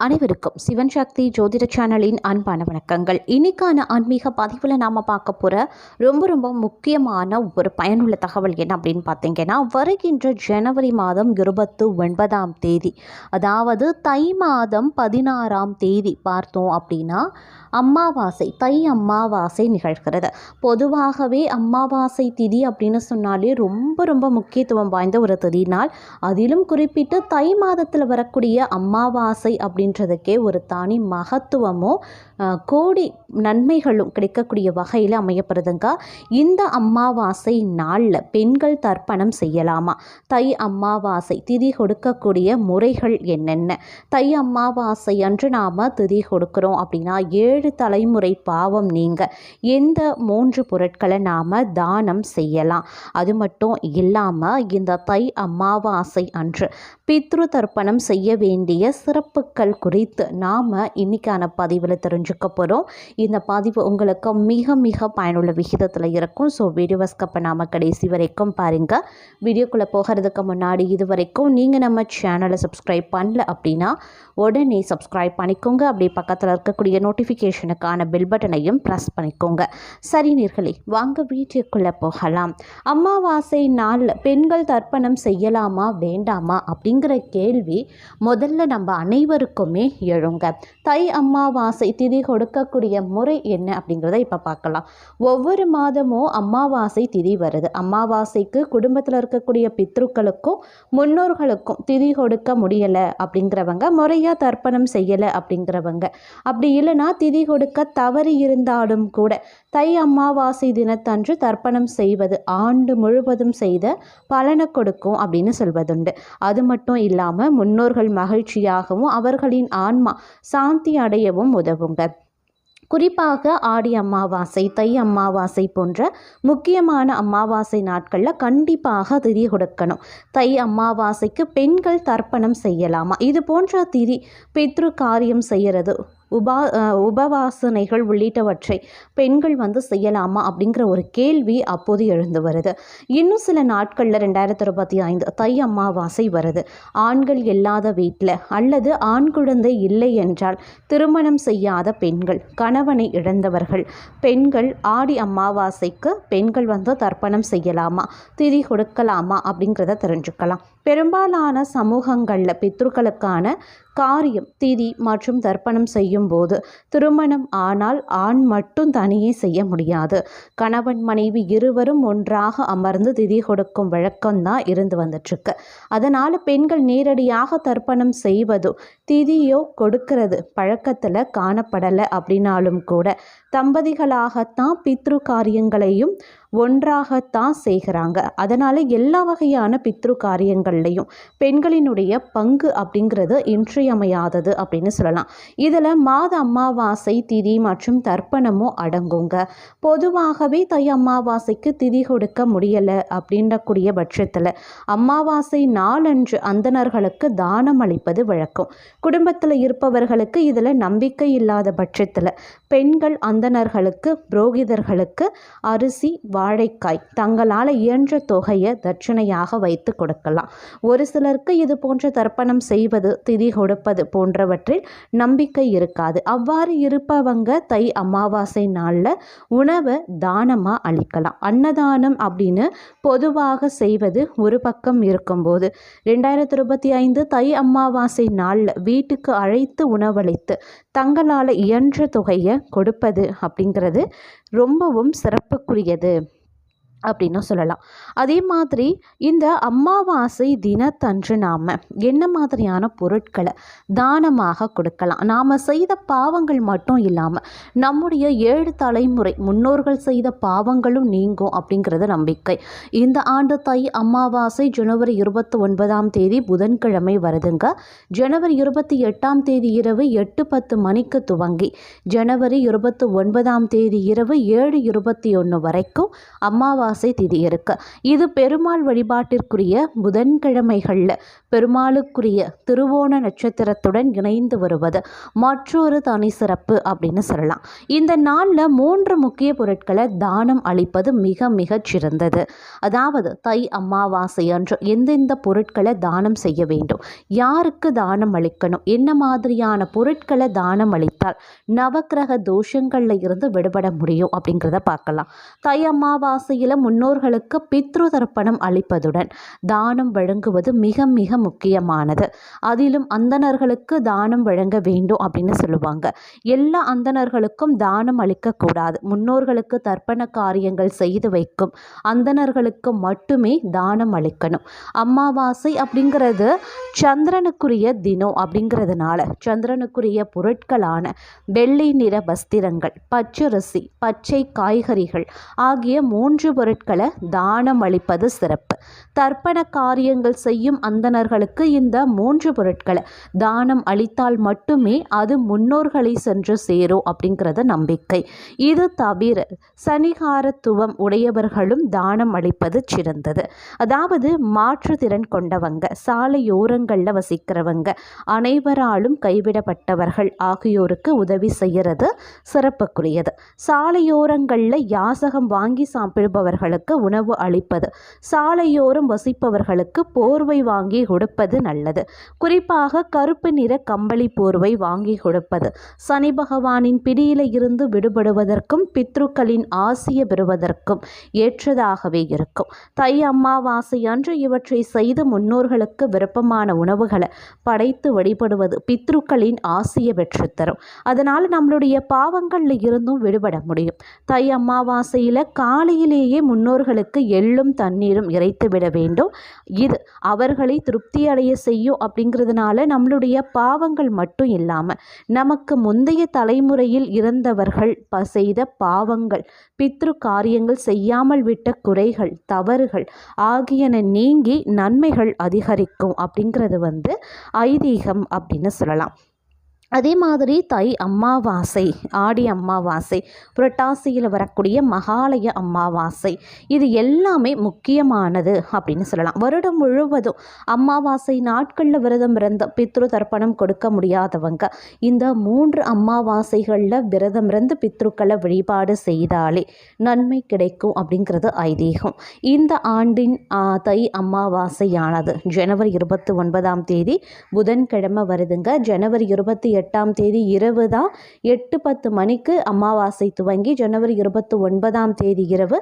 அனைவருக்கும் சிவன் சக்தி ஜோதிட சேனலின் அன்பான வணக்கங்கள். இன்னைக்கான ஆன்மீக பதிவில் நாம் பார்க்க போகிற ரொம்ப ரொம்ப முக்கியமான ஒரு பயனுள்ள தகவல் என்ன அப்படின்னு பார்த்தீங்கன்னா வருகின்ற ஜனவரி மாதம் இருபத்து ஒன்பதாம் தேதி. அதாவது தை மாதம் பதினாறாம் தேதி பார்த்தோம் அப்படின்னா அமாவாசை தை அம்மாவாசை நிகழ்கிறது. பொதுவாகவே அம்மாவாசை திதி அப்படின்னு சொன்னாலே ரொம்ப ரொம்ப முக்கியத்துவம் வாய்ந்த ஒரு திதி நாள். அதிலும் குறிப்பிட்டு தை மாதத்தில் வரக்கூடிய அமாவாசை அப்படின்றதுக்கே ஒரு தனி மகத்துவமும் கோடி நன்மைகளும் கிடைக்கக்கூடிய வகையில் அமையப்படுதுங்க. இந்த அம்மாவாசை நாளில் பெண்கள் தர்ப்பணம் செய்யலாமா? தை அம்மாவாசை திதி கொடுக்கக்கூடிய முறைகள் என்னென்ன? தை அம்மாவாசை அன்று நாம் திதி கொடுக்குறோம் அப்படின்னா ஏழு தலைமுறை பாவம் நீங்க. எந்த மூன்று பொருட்களை நாம் தானம் செய்யலாம்? அது மட்டும் இல்லாமல் இந்த தை அம்மாவாசை அன்று பித்ரு தர்ப்பணம் செய்ய வேண்டிய சிறப்புகள் குறித்து நாம் இன்னைக்கான பதிவில் தெரிஞ்சுக்க போகிறோம் இந்த பதிவு உங்களுக்கு மிக மிக பயனுள்ள விகிதத்தில் இருக்கும். ஸோ வீடியோவை ஸ்கப் கடைசி வரைக்கும் பாருங்கள் வீடியோக்குள்ளே போகிறதுக்கு முன்னாடி இது வரைக்கும் நீங்கள் நம்ம சேனலை சப்ஸ்கிரைப் பண்ணல அப்படின்னா உடனே சப்ஸ்கிரைப் பண்ணிக்கோங்க. அப்படியே பக்கத்தில் இருக்கக்கூடிய நோட்டிஃபிகேஷனுக்கான பெல் பட்டனையும் ப்ரெஸ் பண்ணிக்கோங்க. சரி நீர்களே வாங்க வீட்டுக்குள்ளே போகலாம். அமாவாசை நாளில் பெண்கள் தர்ப்பணம் செய்யலாமா வேண்டாமா அப்படிங்கிற கேள்வி முதல்ல நம்ம அனைவருக்குமே எழுங்க. தை அமாவாசை திதி கொடுக்கக்கூடிய முறை என்ன அப்படிங்கிறத இப்போ பார்க்கலாம். ஒவ்வொரு மாதமும் அமாவாசை திதி வருது. அமாவாசைக்கு குடும்பத்தில் இருக்கக்கூடிய பித்ருக்களுக்கும் முன்னோர்களுக்கும் திதி கொடுக்க முடியலை அப்படிங்கிறவங்க முறையாக தர்ப்பணம் செய்யலை அப்படிங்கிறவங்க. அப்படி இல்லைன்னா திதி கொடுக்க தவறு இருந்தாலும் கூட தை அமாவாசை தினத்தன்று தர்ப்பணம் செய்வது ஆண்டு முழுவதும் செய்த பலனை கொடுக்கும் அப்படின்னு சொல்வதுண்டு. அது மட்டும் இல்லாமல் முன்னோர்கள் மகிழ்ச்சியாகவும் அவர்களின் ஆன்மா சாந்தி அடையவும் உதவுங்க. குறிப்பாக ஆடி அமாவாசை தை அமாவாசை போன்ற முக்கியமான அமாவாசை நாட்களில் கண்டிப்பாக திதி கொடுக்கணும். தை அமாவாசைக்கு பெண்கள் தர்ப்பணம் செய்யலாமா? இது போன்ற திதி பித்ரு காரியம் செய்கிறது உபா உபவாசனைகள் உள்ளிட்டவற்றை பெண்கள் வந்து செய்யலாமா அப்படிங்கிற ஒரு கேள்வி அப்போது எழுந்து வருது. இன்னும் சில நாட்களில் ரெண்டாயிரத்தி இருபத்தி ஐந்து தை அமாவாசை வருது. ஆண்கள் இல்லாத வீட்டில் அல்லது ஆண் குழந்தை இல்லை என்றால் திருமணம் செய்யாத பெண்கள் கணவனை இழந்தவர்கள் பெண்கள் ஆடி அமாவாசைக்கு பெண்கள் வந்து தர்ப்பணம் செய்யலாமா திதி கொடுக்கலாமா அப்படிங்கிறத தெரிஞ்சுக்கலாம். பெரும்பாலான சமூகங்களில் பித்ருக்களுக்கான காரியம் திதி மற்றும் தர்ப்பணம் செய்யும் போது திருமணம் ஆனால் ஆண் மட்டும் தனியே செய்ய முடியாது. கணவன் மனைவி இருவரும் ஒன்றாக அமர்ந்து திதி கொடுக்கும் வழக்கம்தான் இருந்து வந்துட்டுருக்கு அதனால் பெண்கள் நேரடியாக தர்ப்பணம் செய்வதோ திதியோ கொடுக்கிறது பழக்கத்தில் காணப்படலை அப்படின்னாலும் கூட தம்பதிகளாகத்தான் பித்ரு காரியங்களையும் ஒன்றாகத்தான் செய்கிறாங்க. அதனால் எல்லா வகையான பித்ரு காரியங்கள்லையும் பெண்களினுடைய பங்கு அப்படிங்கிறது இன்றியமையாதது அப்படின்னு சொல்லலாம். இதில் மாத அமாவாசை திதி மற்றும் தர்ப்பணமும் அடங்குங்க. பொதுவாகவே தை அமாவாசைக்கு திதி கொடுக்க முடியலை அப்படின்றக்கூடிய பட்சத்தில் அமாவாசை நாளன்று அந்தணர்களுக்கு தானம் அளிப்பது வழக்கம். குடும்பத்தில் இருப்பவர்களுக்கு இதில் நம்பிக்கை இல்லாத பட்சத்தில் பெண்கள் அந்தணர்களுக்கு புரோகிதர்களுக்கு அரிசி வாழைக்காய் தங்களால் இயன்ற தொகையை தட்சிணையாக வைத்து கொடுக்கலாம். ஒரு சிலருக்கு இது போன்ற தர்ப்பணம் செய்வது திதி கொடுப்பது போன்றவற்றில் நம்பிக்கை இருக்காது. அவ்வாறு இருப்பவங்க தை அமாவாசை நாளில் உணவை தானமாக அளிக்கலாம். அன்னதானம் அப்படின்னு பொதுவாக செய்வது ஒரு பக்கம் இருக்கும்போது. ரெண்டாயிரத்தி இருபத்தி ஐந்து தை அமாவாசை நாளில் வீட்டுக்கு அழைத்து உணவளித்து தங்களால் இயன்ற தொகையை கொடுப்பது அப்படிங்கிறது ரொம்பவும் சிறப்புக்குரியது. அப்படின்னு சொல்லலாம். அதே மாதிரி இந்த அமாவாசை தினத்தன்று நாம் என்ன மாதிரியான பொருட்களை தானமாக கொடுக்கலாம்? நாம் செய்த பாவங்கள் மட்டும் இல்லாமல் நம்முடைய ஏழு தலைமுறை முன்னோர்கள் செய்த பாவங்களும் நீங்கும் அப்படிங்கிறது நம்பிக்கை. இந்த ஆண்டு தை அமாவாசை ஜனவரி இருபத்தி ஒன்பதாம் தேதி புதன்கிழமை வருதுங்க. ஜனவரி இருபத்தி எட்டாம் தேதி இரவு எட்டு பத்து மணிக்கு துவங்கி ஜனவரி இருபத்தி ஒன்பதாம் தேதி இரவு ஏழு இருபத்தி ஒன்று வரைக்கும் அமாவாசை அமாவாசை திதி இருக்கு. இது பெருமாள் வழிபாட்டிற்குரிய புதன்கிழமைகளில் பெருமாளுக்குரிய திருவோண நட்சத்திரத்துடன் இணைந்து வருவது. மற்றொரு தனி சிறப்பு அப்படின்னு சொல்லலாம். இந்த நாளில் மூன்று முக்கிய பொருட்களை தானம் அளிப்பது மிக மிகச் சிறந்தது அதாவது தை அமாவாசை அன்று எந்தெந்த பொருட்களை தானம் செய்ய வேண்டும்? யாருக்கு தானம் அளிக்கணும்? என்ன மாதிரியான பொருட்களை தானம் அளித்தால் நவக்கிரக தோஷங்களில் இருந்து விடுபட முடியும் அப்படிங்கிறத பார்க்கலாம். தை அமாவாசையில் முன்னோர்களுக்கு பித்ரு தர்ப்பணம் அளிப்பதுடன் தானம் வழங்குவது மிக மிக முக்கியமானது. அதிலும் அந்தணர்களுக்கு தானம் வழங்க வேண்டும் அப்படின்னு சொல்லுவாங்க. எல்லா அந்தணர்களுக்கும் தானம் அளிக்கக்கூடாது. முன்னோர்களுக்கு தர்ப்பண காரியங்கள் செய்து வைக்கும் அந்தணர்களுக்கு மட்டுமே தானம் அளிக்கணும். அமாவாசை அப்படிங்கிறது சந்திரனுக்குரிய தினம் அப்படிங்கிறதுனால சந்திரனுக்குரிய பொருட்களான வெள்ளை நிற வஸ்திரங்கள் பச்சரிசி பச்சை காய்கறிகள் ஆகிய மூன்று பொருட்களை தானம் அளிப்பது சிறப்பு. தர்ப்பண காரியங்கள் செய்யும் அந்தணர்களுக்கு இந்த மூன்று பொருட்களை தானம் அளித்தால் மட்டுமே அது முன்னோர்களை சென்று சேரும் அப்படிங்கிறது நம்பிக்கை. இது தவிர சனிகாரத்துவம் உடையவர்களும் தானம் அளிப்பது சிறந்தது. அதாவது மாற்றுத்திறன் கொண்டவங்க சாலையோரங்களில் வசிக்கிறவங்க அனைவராலும் கைவிடப்பட்டவர்கள் ஆகியோருக்கு உதவி செய்கிறது சிறப்புக்குரியது. சாலையோரங்களில் யாசகம் வாங்கி சாப்பிடுபவர்கள் சாப்பிடுபவர்களுக்கு உணவு அளிப்பது சாலையோரம் வசிப்பவர்களுக்கு போர்வை வாங்கி கொடுப்பது நல்லது. குறிப்பாக கருப்பு நிற கம்பளி போர்வை வாங்கி கொடுப்பது சனி பகவானின் பிடியில இருந்து விடுபடுவதற்கும் பித்ருக்களின் ஆசிய பெறுவதற்கும் ஏற்றதாகவே இருக்கும். தை அம்மாவாசை அன்று இவற்றை செய்து முன்னோர்களுக்கு விருப்பமான உணவுகளை படைத்து வழிபடுவது பித்ருக்களின் ஆசிய பெற்றுத்தரும். அதனால் நம்மளுடைய பாவங்களில் இருந்தும் விடுபட முடியும். தை அமாவாசையில் காலையிலேயே முன்னோர்களுக்கு எள்ளும் தண்ணீரும் இறைத்து விட வேண்டும். இது அவர்களை திருப்தி அடைய செய்யும் அப்படிங்கிறதுனால நம்மளுடைய பாவங்கள் மட்டும் இல்லாமல் நமக்கு முந்தைய தலைமுறையில் இருந்தவர்கள் ப செய்த பாவங்கள் பித்ரு காரியங்கள் செய்யாமல் விட்ட குறைகள் தவறுகள் ஆகியன நீங்கி நன்மைகள் அதிகரிக்கும் அப்படிங்கிறது வந்து ஐதீகம் அப்படின்னு சொல்லலாம். அதே மாதிரி தை அம்மாவாசை ஆடி அம்மாவாசை புரட்டாசியில் வரக்கூடிய மகாலய அம்மாவாசை இது எல்லாமே முக்கியமானது அப்படின்னு சொல்லலாம். வருடம் முழுவதும் அமாவாசை நாட்களில் விரதம் இருந்து பித்ரு தர்ப்பணம் கொடுக்க முடியாதவங்க இந்த மூன்று அம்மாவாசைகளில் விரதம் இருந்து பித்ருக்களை வழிபாடு செய்தாலே நன்மை கிடைக்கும் அப்படிங்கிறது ஐதீகம். இந்த ஆண்டின் தை அம்மாவாசையானது ஜனவரி இருபத்தி ஒன்பதாம் தேதி புதன்கிழமை வருதுங்க. ஜனவரி இருபத்தி எட்டாம் தேதி இரவு தான் எட்டு பத்து மணிக்கு அமாவாசை துவங்கி ஜனவரி இருபத்தி ஒன்பதாம் தேதி இரவு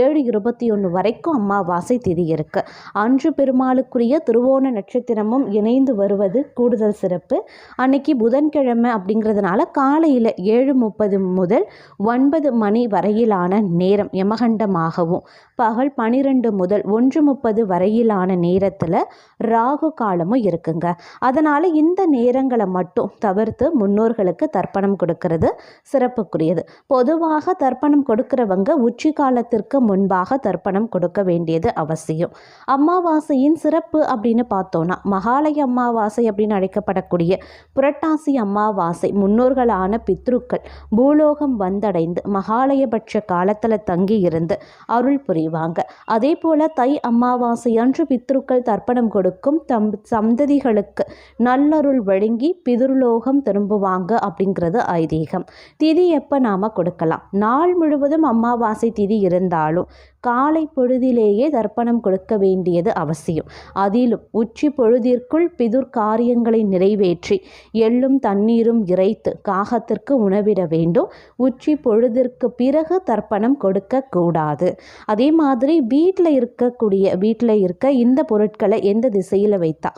ஏழு இருபத்தி ஒன்று வரைக்கும் அமாவாசை திதி இருக்கு. அன்று பெருமாளுக்குரிய திருவோண நட்சத்திரமும் இணைந்து வருவது கூடுதல் சிறப்பு. அன்னைக்கு புதன்கிழமை அப்படிங்கிறதுனால காலையில் ஏழு முப்பது முதல் ஒன்பது மணி வரையிலான நேரம் யமகண்டமாகவும் பகல் பனிரெண்டு முதல் ஒன்று முப்பது வரையிலான நேரத்தில் ராகு காலமும் இருக்குங்க. அதனால் இந்த நேரங்களை மட்டும் தவிர தவிர்த்து முன்னோர்களுக்கு தர்ப்பணம் கொடுக்கிறது சிறப்புக்குரியது. பொதுவாக தர்ப்பணம் கொடுக்கிறவங்க உச்சி காலத்திற்கு முன்பாக தர்ப்பணம் கொடுக்க வேண்டியது அவசியம். அமாவாசையின் சிறப்பு அப்படின்னு பார்த்தோன்னா மகாலய அமாவாசை அப்படின்னு அழைக்கப்படக்கூடிய புரட்டாசி அமாவாசை முன்னோர்களான பித்ருக்கள் பூலோகம் வந்தடைந்து மகாலயபட்ச காலத்தில் தங்கி இருந்து அருள் புரிவாங்க. அதே போல தை அமாவாசை அன்று பித்ருக்கள் தர்ப்பணம் கொடுக்கும் தம் சந்ததிகளுக்கு நல்லருள் வழங்கி உலகம் திரும்புவாங்க அப்படிங்கிறது ஐதீகம். திதி எப்போ நாம் கொடுக்கலாம்? நாள் முழுவதும் அமாவாசை திதி இருந்தாலும் காலை பொழுதிலேயே தர்ப்பணம் கொடுக்க வேண்டியது அவசியம். அதிலும் உச்சி பொழுதிற்குள் பிதுர் காரியங்களை நிறைவேற்றி எள்ளும் தண்ணீரும் இறைத்து காகத்திற்கு உணவிட வேண்டும். உச்சி பொழுதிற்கு பிறகு தர்ப்பணம் கொடுக்கக்கூடாது அதே மாதிரி வீட்டில் இருக்கக்கூடிய வீட்டில் இருக்க இந்த பொருட்களை எந்த திசையில் வைத்தா?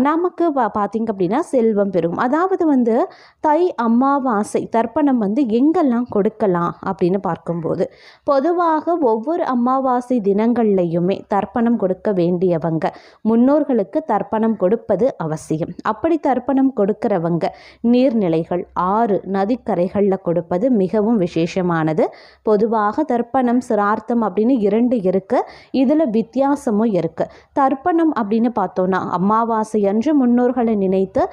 நமக்கு பா- பார்த்திங்க அப்படின்னா செல்வம் பெறும். அதாவது வந்து தை அம்மாவாசை தர்ப்பணம் வந்து எங்கெல்லாம் கொடுக்கலாம் அப்படின்னு பார்க்கும்போது பொதுவாக ஒவ்வொரு அம்மா அமாவாசை தினங்கள்லையுமே தர்ப்பணம் கொடுக்க வேண்டியவங்க. முன்னோர்களுக்கு தர்ப்பணம் கொடுப்பது அவசியம். அப்படி தர்ப்பணம் கொடுக்கிறவங்க நீர்நிலைகள் ஆறு நதிக்கரைகளில் கொடுப்பது மிகவும் விசேஷமானது. பொதுவாக தர்ப்பணம் சிரார்த்தம் அப்படின்னு இரண்டு இருக்கு. இதில் வித்தியாசமும் இருக்கு. தர்ப்பணம் அப்படின்னு பார்த்தோன்னா அமாவாசை அன்று முன்னோர்களை நினைத்து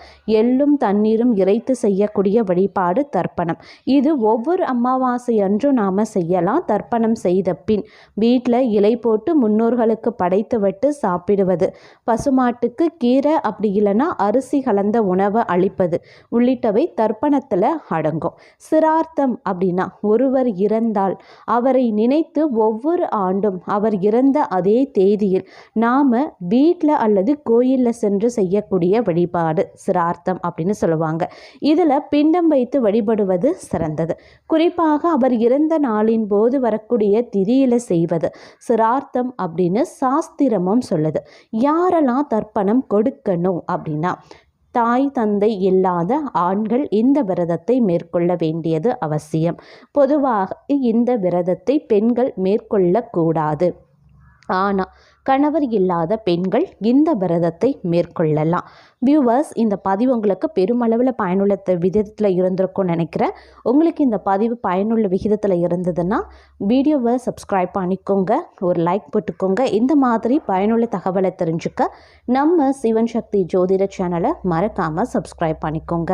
எள்ளும் தண்ணீரும் இறைத்து செய்யக்கூடிய வழிபாடு தர்ப்பணம். இது ஒவ்வொரு அமாவாசை அன்றும் நாம் செய்யலாம். தர்ப்பணம் செய்த பின் வீட்டில் இலை போட்டு முன்னோர்களுக்கு படைத்து விட்டு சாப்பிடுவது. பசுமாட்டுக்கு கீரை அப்படி இல்லைன்னா அரிசி கலந்த உணவை அளிப்பது. உள்ளிட்டவை தர்ப்பணத்தில் அடங்கும். சிரார்த்தம் அப்படின்னா ஒருவர் இறந்தால் அவரை நினைத்து ஒவ்வொரு ஆண்டும் அவர் இறந்த அதே தேதியில் நாம் வீட்டில் அல்லது கோயிலில் சென்று செய்யக்கூடிய வழிபாடு சிரார்த்தம் அப்படின்னு சொல்லுவாங்க. இதில் பிண்டம் வைத்து வழிபடுவது சிறந்தது. குறிப்பாக அவர் இறந்த நாளின் போது வரக்கூடிய திதியில் செய்வது சிரார்த்தம் அப்படின்னு சாஸ்திரமும் சொல்லுது. யாரெல்லாம் தர்ப்பணம் கொடுக்கணும் அப்படின்னா தாய் தந்தை இல்லாத ஆண்கள் இந்த விரதத்தை மேற்கொள்ள வேண்டியது அவசியம். பொதுவாக இந்த விரதத்தை பெண்கள் மேற்கொள்ளக்கூடாது. ஆனால் கணவர் இல்லாத பெண்கள் இந்த விரதத்தை மேற்கொள்ளலாம். வியூவர்ஸ் இந்த பதிவு உங்களுக்கு பெருமளவில் பயனுள்ள விதத்தில் இருந்திருக்கும்னு நினைக்கிறேன். உங்களுக்கு இந்த பதிவு பயனுள்ள விகிதத்தில் இருந்ததுன்னா வீடியோவை சப்ஸ்கிரைப் பண்ணிக்கோங்க. ஒரு லைக் போட்டுக்கோங்க. இந்த மாதிரி பயனுள்ள தகவலை தெரிஞ்சுக்க நம்ம சிவன் சக்தி ஜோதிட சேனலை மறக்காமல் சப்ஸ்கிரைப் பண்ணிக்கோங்க.